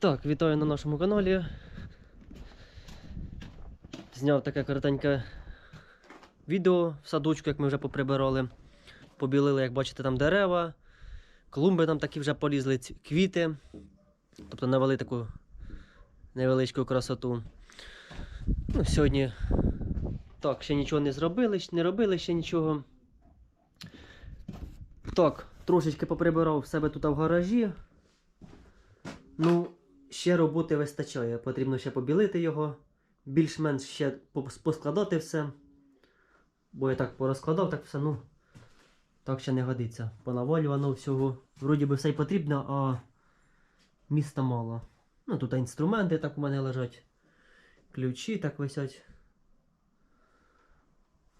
Так, вітаю на нашому каналі. Зняв таке коротеньке відео в садочку, як ми вже поприбирали. Побілили, як бачите, там дерева, клумби там такі вже полізли, квіти. Тобто навели таку невеличку красоту. Ну, сьогодні так, ще нічого не зробили, не робили ще нічого. Так, трошечки поприбирав в себе тут в гаражі. Ну, ще роботи вистачає. Потрібно ще побілити його. Більш-менш ще поскладати все. Бо я так порозкладав, так все, ну. Так ще не годиться. Понавалювано всього. Вроді би все й потрібно, а міста мало. Ну, тут інструменти так у мене лежать. Ключі так висять.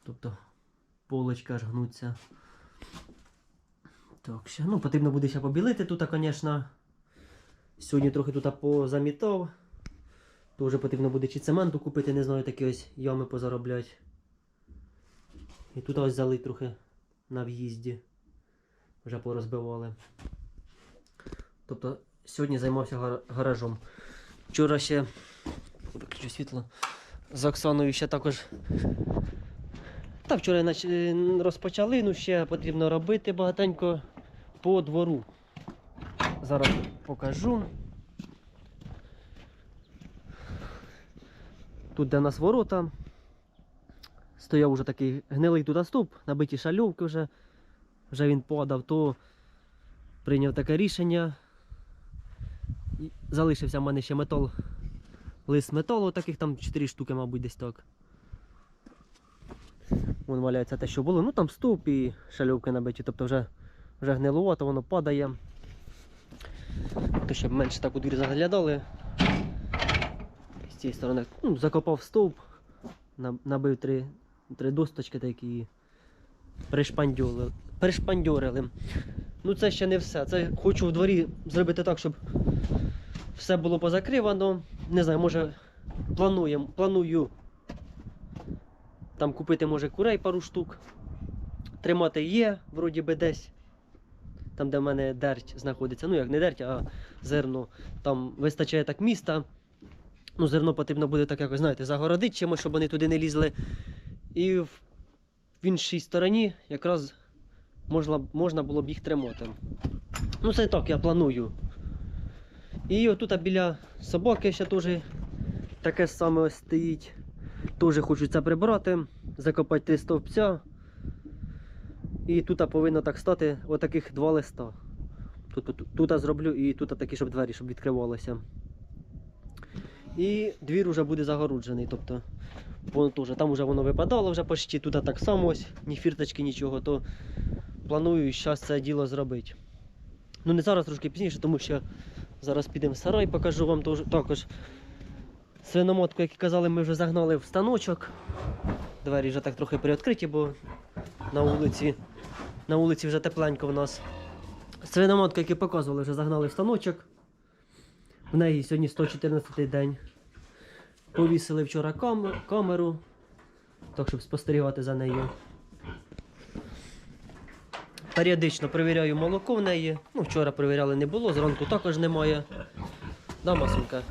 Тобто полочка аж гнуться. Так, ще. Ну, потрібно буде ще побілити тут, звісно. Сьогодні трохи тут позамітав. То вже потрібно буде чи цементу купити, не знаю, такі ось ями позаробляти. І тут ось залить трохи на в'їзді. Вже порозбивали. Тобто сьогодні займався гаражом. Вчора ще виключу світло. З Оксаною ще також. Та вчора е, розпочали, ну ще потрібно робити багатенько по двору. Зараз покажу. Тут де у нас ворота. Стояв уже такий гнилий тут стовп, набиті шальовки вже. Вже він подав, то прийняв таке рішення. І Залишився в мене ще метал, лист металу, таких там 4 штуки, мабуть, десь так. Вон валяється те, що було. Ну там стовп і шальовки набиті, тобто вже, вже гнилувато, воно падає. То щоб менше так у двір заглядали. Цієї сторони ну, закопав стовп, набив три, три досточки такі пришпандьорили. пришпандьорили. Ну це ще не все. Це хочу в дворі зробити так, щоб все було позакривано. Не знаю, може плануємо, планую там купити може курей пару штук. Тримати є, вроді би десь. Там, де в мене дерть знаходиться. Ну як не дерть, а зерно. Там вистачає так міста. Ну, зерно потрібно буде так якось, знаєте, загородити чимось, щоб вони туди не лізли. І в, іншій стороні якраз можна, можна було б їх тримати. Ну, це так, я планую. І отут біля собаки ще теж таке саме ось стоїть. Теж хочу це прибрати, закопати три стовпця. І тут повинно так стати отаких два листа. Тут, тут, тут зроблю і тут такі, щоб двері щоб відкривалися. І двір вже буде загороджений. Тобто, воно теж, там вже воно випадало вже почти, тут так само ось, ні фірточки, нічого, то планую зараз це діло зробити. Ну не зараз трошки пізніше, тому що зараз підемо в сарай, покажу вам також свиномотку, як і казали, ми вже загнали в станочок. Двері вже так трохи приоткриті, бо на вулиці, на вулиці вже тепленько в нас. Свиномотку, як і показували, вже загнали в станочок. В неї сьогодні 114 день. Повісили вчора кам- камеру, так щоб спостерігати за нею. Періодично перевіряю молоко в неї. Ну, вчора перевіряли не було, зранку також немає. Да, масунька?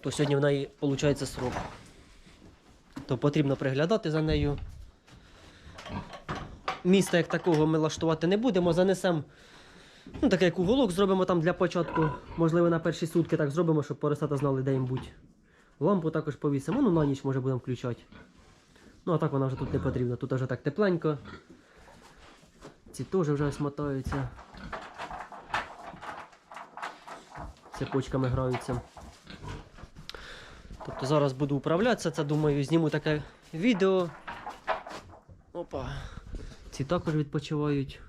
То сьогодні в неї виходить срок. То потрібно приглядати за нею. Міста як такого ми лаштувати не будемо, занесемо. Ну, таке як уголок зробимо там для початку. Можливо, на перші сутки так зробимо, щоб поросята знали, де їм будь. Лампу також повісимо, ну на ніч може будемо включати. Ну, а так вона вже тут не потрібна. Тут вже так тепленько. Ці теж вже смотаються. Цепочками граються. Тобто зараз буду управлятися, це думаю, зніму таке відео. Опа. Ці також відпочивають.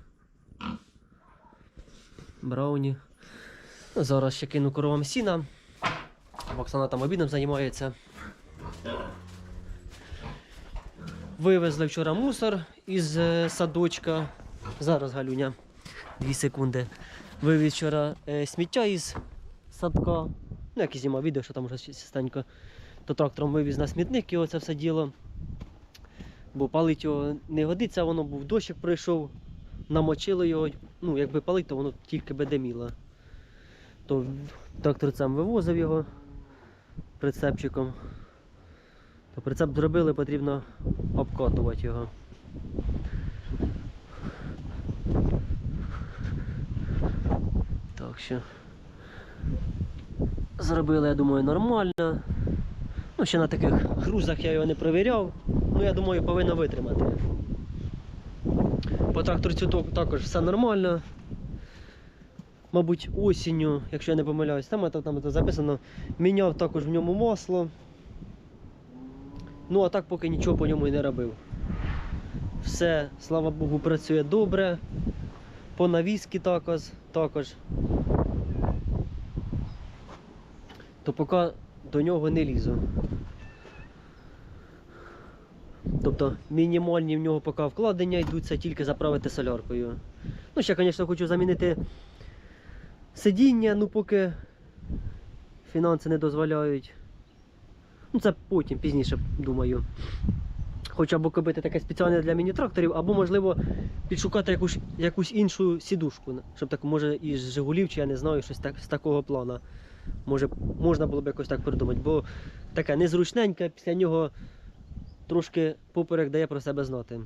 Брауні. Зараз ще кину коровам сіна. Оксана там обідом займається. Вивезли вчора мусор із е, садочка. Зараз Галюня. Дві секунди. Вивіз вчора е, сміття із садка. Ну, як і знімав відео, що там вже частенько. То трактором вивіз на смітник його це все діло. Бо палить його не годиться, воно був дощик пройшов, намочило його. Ну, якби палить, то воно тільки би диміло. То трактор сам вивозив його прицепчиком. То прицеп зробили, потрібно обкатувати його. Так що зробили, я думаю, нормально. Ну, ще на таких грузах я його не перевіряв. Ну, я думаю, повинно витримати. По тракторцю також все нормально. Мабуть, осінню, якщо я не помиляюсь, там, там, там це записано, міняв також в ньому масло. Ну, а так поки нічого по ньому і не робив. Все, слава Богу, працює добре. По навіски також. також. То поки до нього не лізу. Тобто мінімальні в нього поки вкладення йдуть, це тільки заправити соляркою. Ну, ще, звісно, хочу замінити сидіння, ну поки фінанси не дозволяють. Ну, це потім, пізніше, думаю. Хочу або купити таке спеціальне для міні-тракторів, або, можливо, підшукати якусь, якусь іншу сідушку. Щоб так, може, із Жигулів, чи я не знаю, щось так, з такого плана. Може, можна було б якось так придумати, бо таке незручненьке, після нього трошки поперек дає про себе знати.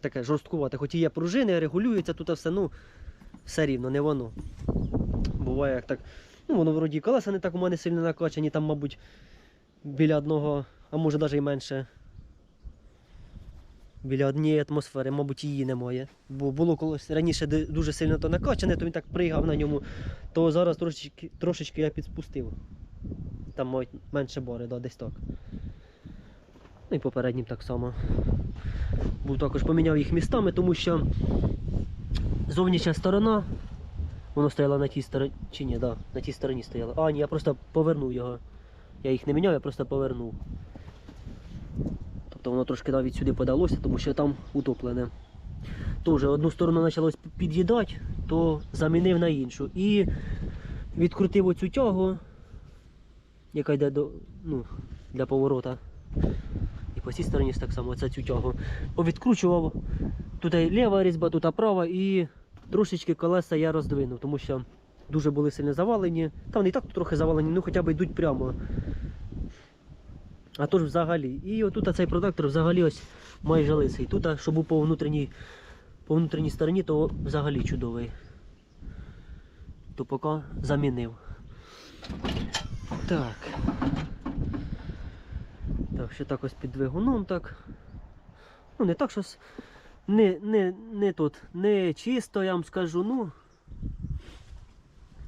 Таке жорсткувате. Хоч і є пружини, регулюється, тут все, ну, все рівно, не воно. Буває як так. Ну, воно вроді колеса не так у мене сильно накачані, там, мабуть, біля одного, а може навіть і менше. Біля однієї атмосфери, мабуть, її немає. Бо було колись раніше дуже сильно то накачане, то він так пригав на ньому, то зараз трошечки, трошечки я підспустив. Там мають менше бори, да, десь так. Ну і попереднім так само. Був також поміняв їх містами, тому що зовнішня сторона, воно стояло на тій стороні. Чи ні, да, на тій стороні стояло. А, ні, я просто повернув його. Я їх не міняв, я просто повернув. Тобто воно трошки навіть сюди подалося, тому що там утоплене. Теж одну сторону почалось під'їдати, то замінив на іншу. І відкрутив оцю тягу, яка йде до, ну, для поворота. По цій стороні так само оце цю тягу. Повідкручував. Тут ліва різьба, тут права і трошечки колеса я роздвинув, тому що дуже були сильно завалені. Там вони і так трохи завалені, ну хоча б йдуть прямо. А то ж взагалі. І отут цей продактор взагалі ось майже лисий. Тут, що був по внутрішній, по внутрішній стороні, то взагалі чудовий. То поки замінив. Так. Так, ще так ось під двигуном так. Ну, не так щось. Не, не, не тут, не чисто, я вам скажу, ну.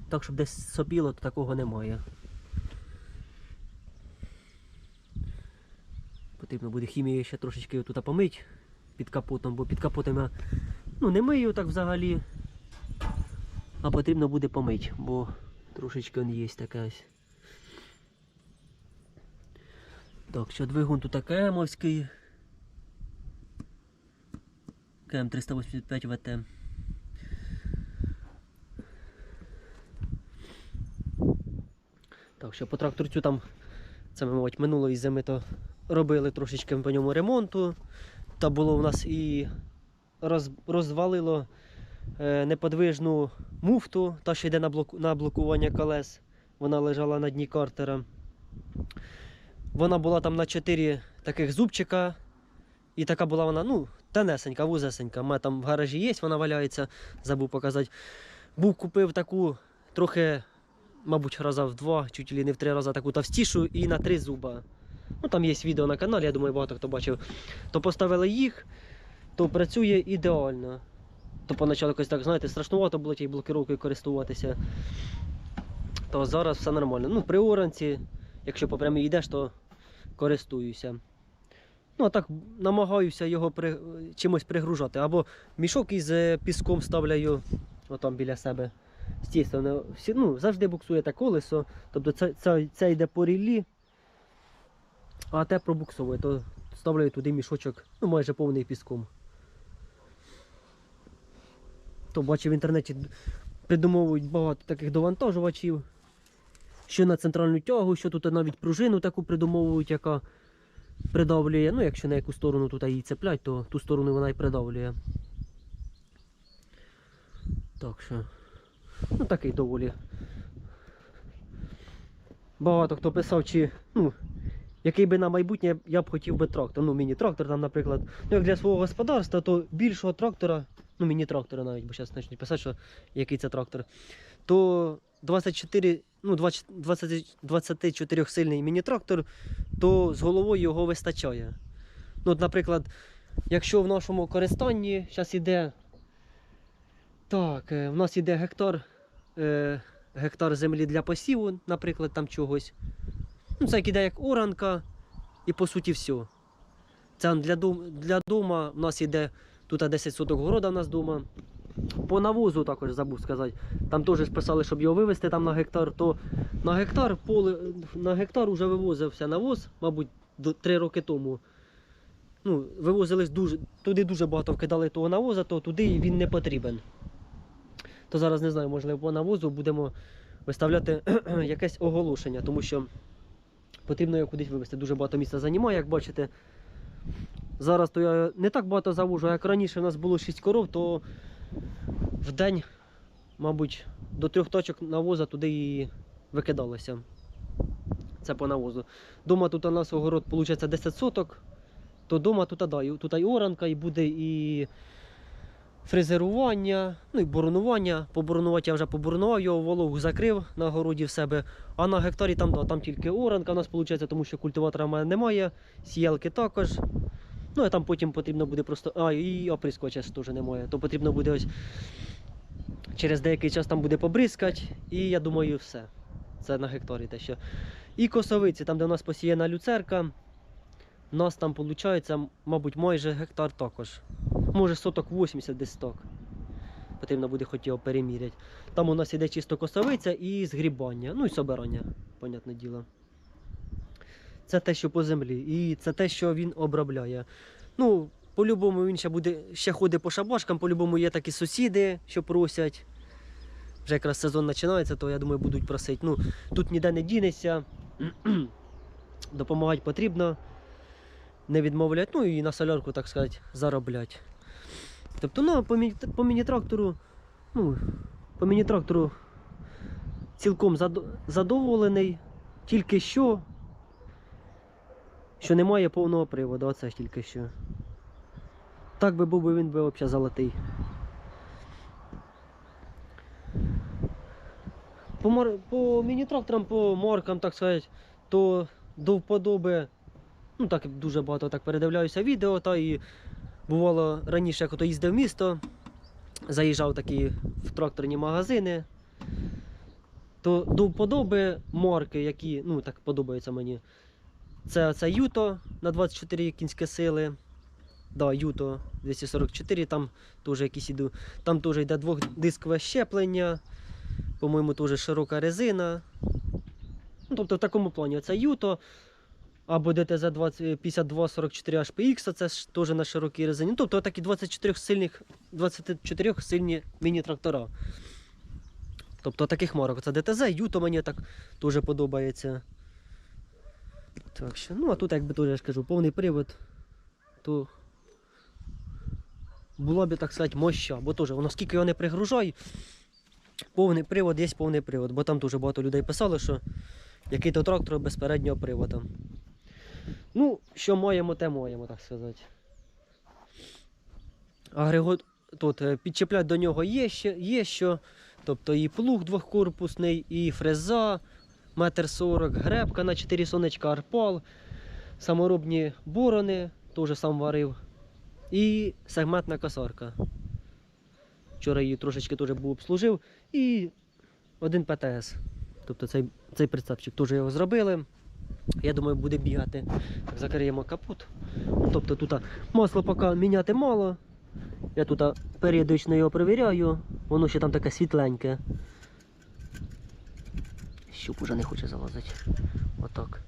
Так, щоб десь сопіло, то такого немає. Потрібно буде хімією ще трошечки тут помити під капотом, бо під капотом я ну, не мию так взагалі. А потрібно буде помити, бо трошечки він є ось. Так, що двигун тут кемовський. КМ 385 ВТ. Так, що по тракторцю там, це ми, мабуть, минулої зими то робили трошечки по ньому ремонту. Та було у нас і роз, розвалило е, неподвижну муфту, та що йде на, блоку, на блокування колес. Вона лежала на дні картера. Вона була там на 4 таких зубчика. І така була вона, ну, тонесенька, вузесенька. У мене там в гаражі є, вона валяється, забув показати. Був купив таку трохи, мабуть, раза в два, чуть ли не в три рази таку товстішу і на три зуба. Ну там є відео на каналі, я думаю, багато хто бачив. То поставили їх, то працює ідеально. То поначалу якось так, знаєте, страшнувато було тією блокировкою користуватися. То зараз все нормально. Ну, при оранці, якщо по прямій йдеш, то користуюся. Ну, а так намагаюся його при... чимось пригружати. Або мішок із е, піском ставляю отам біля себе. Всі, ну, завжди буксує те колесо. Тобто це, це, це йде по ріллі, а те пробуксовує, то ставляю туди мішочок, ну майже повний піском. То бачив в інтернеті придумовують багато таких довантажувачів. Що на центральну тягу, що тут навіть пружину таку придумовують, яка придавлює. Ну, якщо на яку сторону тут її цеплять, то ту сторону вона і придавлює. Так що. Ну такий доволі. Багато хто писав, чи. Ну, який би на майбутнє я б хотів би трактор. Ну, міні-трактор там, наприклад. Ну, як для свого господарства, то більшого трактора, ну міні-трактора навіть, бо зараз почнуть писати, що який це трактор, то 24, ну, 20, 20, 24 сильний міні-трактор, то з головою його вистачає. Ну, от, наприклад, якщо в нашому користанні зараз іде. Так, е, в нас іде гектар, е, гектар землі для посіву, наприклад, там чогось. Ну, це як іде як оранка, і по суті все. Це для, дом, для дома в нас іде тут 10 соток города в нас дома. По навозу також забув сказати. Там теж писали, щоб його вивезти там на гектар, то на гектар поле, на гектар вже вивозився навоз, мабуть, до 3 роки тому. Ну, вивозились дуже, туди дуже багато вкидали того навоза, то туди він не потрібен. То зараз не знаю, можливо, по навозу будемо виставляти якесь оголошення, тому що потрібно його кудись вивезти. Дуже багато місця займає, як бачите. Зараз то я не так багато завожу, як раніше в нас було 6 коров, то в день, мабуть, до трьох точок навоза туди і викидалося. Це по навозу. Дома тут у нас огород виходить 10 соток, то дома тут, да, і- тут і оранка, і буде і фрезерування, ну і боронування. Поборонувати я вже поборонував, його вологу закрив на городі в себе. А на гектарі там, да, там тільки оранка у нас виходить, тому що культиватора в мене немає, сіялки також. Ну, а там потім потрібно буде просто. А, і оприскувача ж теж немає. То потрібно буде ось через деякий час там буде побризкати, і я думаю, все. Це на гектарі те що. І косовиці, там, де у нас посіяна люцерка, у нас там виходить, мабуть, майже гектар також. Може соток 80 десь так. Потрібно буде хоч його переміряти. Там у нас іде чисто косовиця і згрібання, ну і собирання, понятне діло. Це те, що по землі, і це те, що він обробляє. Ну, по-любому він ще буде ще ходить по шабашкам, по-любому є такі сусіди, що просять. Вже якраз сезон починається, то я думаю, будуть просити. Ну, тут ніде не дінеться. Допомагати потрібно. Не відмовлять, ну і на солярку, так сказати, зароблять. Тобто, ну, по, міні, по міні-трактору, ну, по міні-трактору цілком задоволений. Тільки що, що немає повного приводу, оце тільки що. Так би був він би взагалі золотий. По, мар... по міні-тракторам, по маркам, так сказати, то до вподоби, ну так дуже багато так передивляюся відео, та і бувало раніше, як ото їздив в місто, заїжджав такі в тракторні магазини, то до вподоби марки, які ну так подобаються мені. Це, це Юто на 24 кінські сили. Да, Юто 244, там теж якісь іду. Там теж йде двохдискове щеплення. По-моєму, теж широка резина. Ну, тобто в такому плані це Юто. Або ДТЗ 5244 HPX, це теж на широкій резині. Ну, тобто такі 24 сильних, 24 сильні міні-трактора. Тобто таких марок. Це ДТЗ, Юто мені так теж подобається. Так що, ну а тут, якби теж я ж кажу, повний привод, то була б, так сказати, моща, бо теж воно скільки його не пригружай, повний привод є повний привод, бо там дуже багато людей писали, що який-то трактор без переднього приводу. Ну, що маємо, те маємо, так сказати. Агрегат тут е, до нього є, є що. Тобто і плуг двохкорпусний, і фреза, метр сорок, гребка на 4 сонечка арпал, саморобні борони, теж сам варив. І сегментна косарка. Вчора її трошечки теж був обслужив. І один ПТС. Тобто цей, цей прицепчик теж його зробили. Я думаю, буде бігати. Так, закриємо капот. Ну, Тобто тут масло поки міняти мало. Я тут періодично його перевіряю, воно ще там таке світленьке. Щуп уже не хоче залазити. Отак.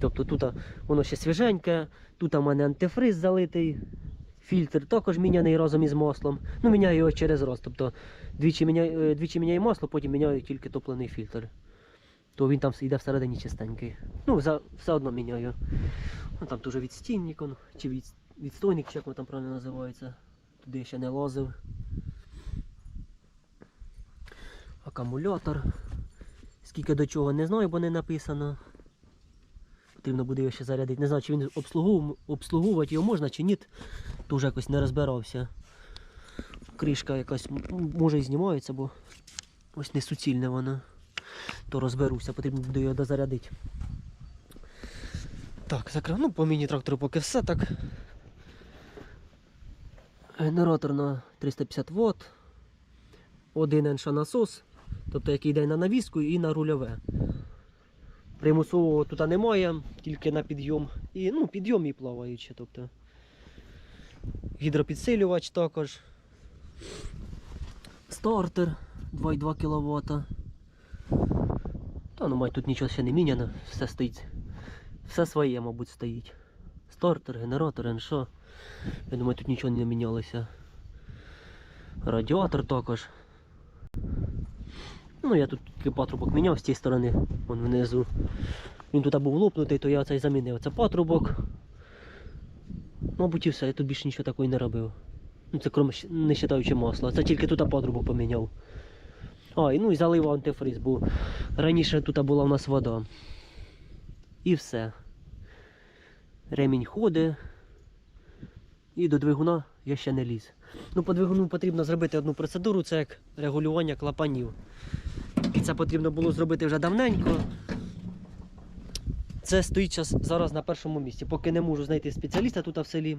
Тобто тут воно ще свіженьке, тут у мене антифриз залитий, фільтр також міняний разом із маслом. Ну, міняю його через раз. Тобто двічі міняю, е, двічі міняю масло, потім міняю тільки топлений фільтр. То він там йде всередині чистенький. Ну, за, все одно міняю. Ну, там теж відстійник, он, чи від, відстойник, чи як воно там правильно називається. Туди я ще не лазив. Акумулятор. Скільки до чого не знаю, бо не написано. Потрібно буде його ще зарядити. Не знаю, чи він обслугову- обслуговувати його можна чи ні. Вже якось не розбирався. Кришка якась може і знімається, бо ось не суцільне вона. То розберуся, потрібно буде його дозарядити. Так, закрив. Ну, по міні-трактору поки все так. Генератор на 350 Вт. Один НШ насос, тобто який йде на навіску і на рульове. Примусового тут немає, тільки на підйом. І, ну, підйом і плаваючи. Тобто. Гідропідсилювач також. Стартер 2,2 кВт. Та ну мать тут нічого ще не міняно, все стоїть. Все своє, мабуть, стоїть. Стартер, генератор, еншо. Я думаю, тут нічого не мінялося. Радіатор також. Ну, я тут тільки патрубок міняв з цієї сторони, вон внизу. Він тут був лопнутий, то я цей замінив. Це патрубок. Мабуть, і все, я тут більше нічого такого не робив. Ну, це крім, не вважаючи масла. Це тільки тут патрубок поміняв. А, ну і залив антифриз, бо раніше тут була у нас вода. І все. Ремінь ходить. І до двигуна я ще не ліз. Ну, по двигуну потрібно зробити одну процедуру, це як регулювання клапанів. Це потрібно було зробити вже давненько. Це стоїть зараз на першому місці. Поки не можу знайти спеціаліста тут в селі.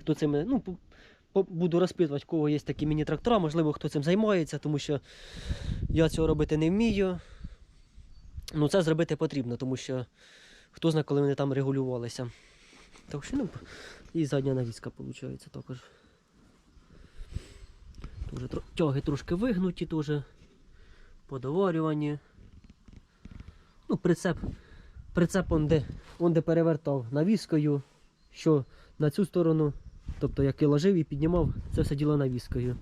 Хто цим, ну, буду розпитувати, кого є такі міні-трактора, можливо, хто цим займається, тому що я цього робити не вмію. Ну, це зробити потрібно, тому що хто знає, коли вони там регулювалися. Так що, ну, і задня навіска виходить також. Тяги трошки вигнуті, теж подоварювані. Ну, прицеп. Прицеп он де, он де перевертав навіскою, що на цю сторону, тобто як і ложив і піднімав, це все діло навіскою.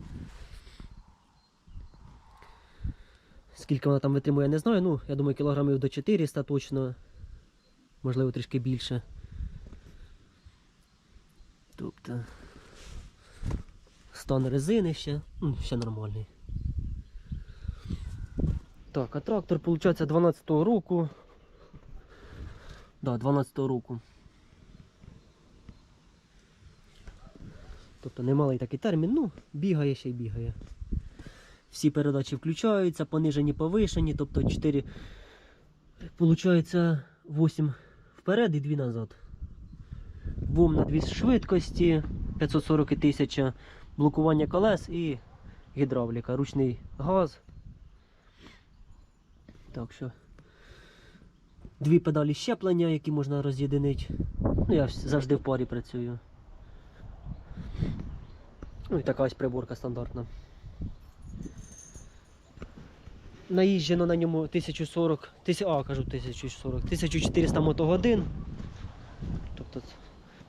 Скільки вона там витримує, я не знаю. Ну, я думаю, кілограмів до 400 точно. Можливо, трішки більше. Тобто. Стан резини ще, ну, ще нормальний. Так, а трактор, виходить, 12-го року. Да, 12-го року. Тобто немалий такий термін, ну, бігає ще й бігає. Всі передачі включаються, понижені, повишені, тобто 4, виходить 8 вперед і 2 назад. Бум на 2 швидкості, 540 і 1000, блокування колес і гідравліка, ручний газ. Так що дві педалі щеплення, які можна роз'єдинити. Ну, я завжди в парі працюю. Ну і така ось приборка стандартна. Наїжджено на ньому 1040, тисяч, а, кажу 1040, 1400 мотогодин. Тобто,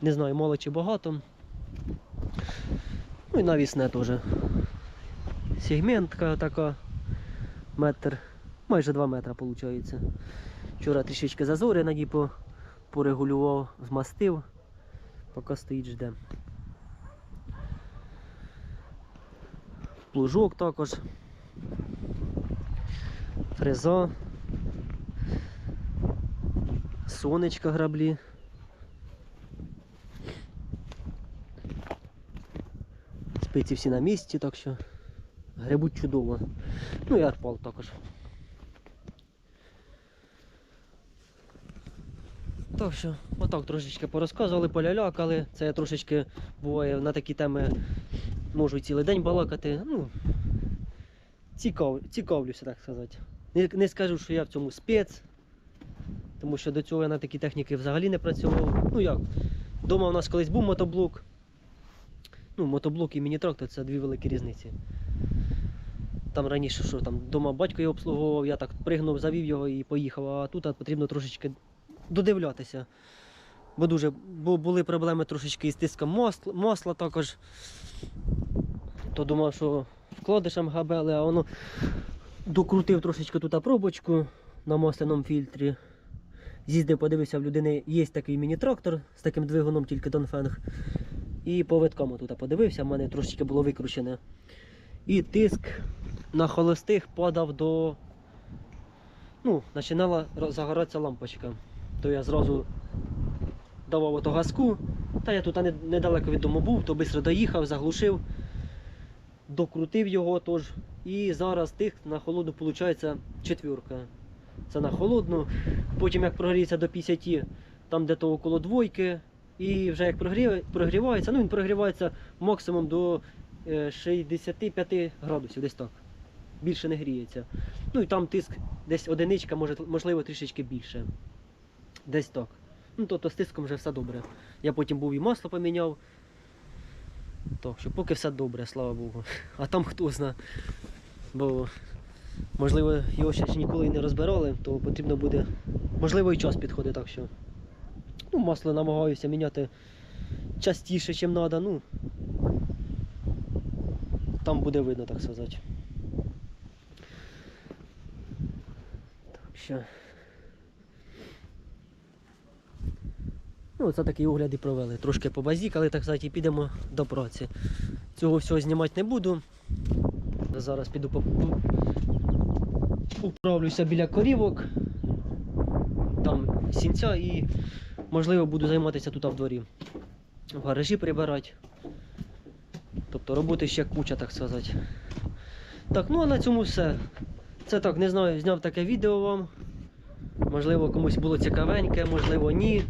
не знаю, мало чи багато. Ну і навісне теж. Сегментка така, метр, майже 2 метра виходить. Вчора трішечки зазори на ній порегулював, змастив, поки стоїть жде. Плужок також. Фреза. Сонечка граблі. Спиці всі на місці, так що грибуть чудово. Ну і арпал також. Так що, отак трошечки порозказували, полялякали. Це я трошечки буває на такі теми можу цілий день балакати. Ну, цікав, цікавлюся, так сказати. Не, не скажу, що я в цьому спец. тому що до цього я на такій техніці взагалі не працював. Ну як, вдома у нас колись був мотоблок. Ну, мотоблок і міні-трактор це дві великі різниці. Там раніше, що там вдома батько його обслуговував, я так пригнув, завів його і поїхав, а тут потрібно трошечки додивлятися. Бо дуже бо були проблеми трошечки із тиском масла, масла також. То думав, що вкладишем габели, а воно докрутив трошечки тут пробочку на масляному фільтрі. З'їздив, подивився, в людини є такий міні-трактор з таким двигуном, тільки Донфенг. І по виткам тут подивився, в мене трошечки було викручене. І тиск на холостих падав до. Ну, починала загоратися лампочка. То я зразу давав ото газку. Та я тут недалеко від дому був, то швидко доїхав, заглушив, докрутив його тож. І зараз тиск на холодну виходить четвірка. Це на холодну. Потім як прогріється до 50, там де то около двойки. І вже як прогрів, прогрівається, ну він прогрівається максимум до е, 65 градусів, десь так. Більше не гріється. Ну і там тиск десь одиничка, можливо, трішечки більше. Десь так. Ну, тобто з тиском вже все добре. Я потім був і масло поміняв. Так що поки все добре, слава Богу. А там хто зна. Бо можливо його ще ніколи не розбирали, то потрібно буде. Можливо і час підходить, так що. Ну, масло намагаюся міняти частіше, ніж треба. Ну, там буде видно, так сказати. Так що. Ну, це такий огляд і провели. Трошки побазікали, так сказати, і підемо до праці. Цього всього знімати не буду. Зараз піду по... управлюся біля корівок. Там сінця і можливо буду займатися тут в дворі. В гаражі прибирати. Тобто роботи ще куча, так сказати. Так, ну а на цьому все. Це так, не знаю, зняв таке відео вам. Можливо, комусь було цікавеньке, можливо, ні.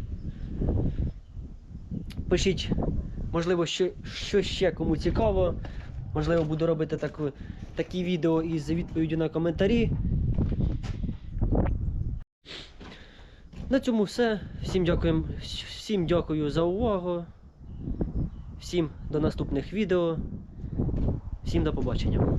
Пишіть, можливо, що, що ще кому цікаво. Можливо, буду робити таку, такі відео із відповіддю на коментарі. На цьому все. Всім всім дякую за увагу. Всім до наступних відео. Всім до побачення.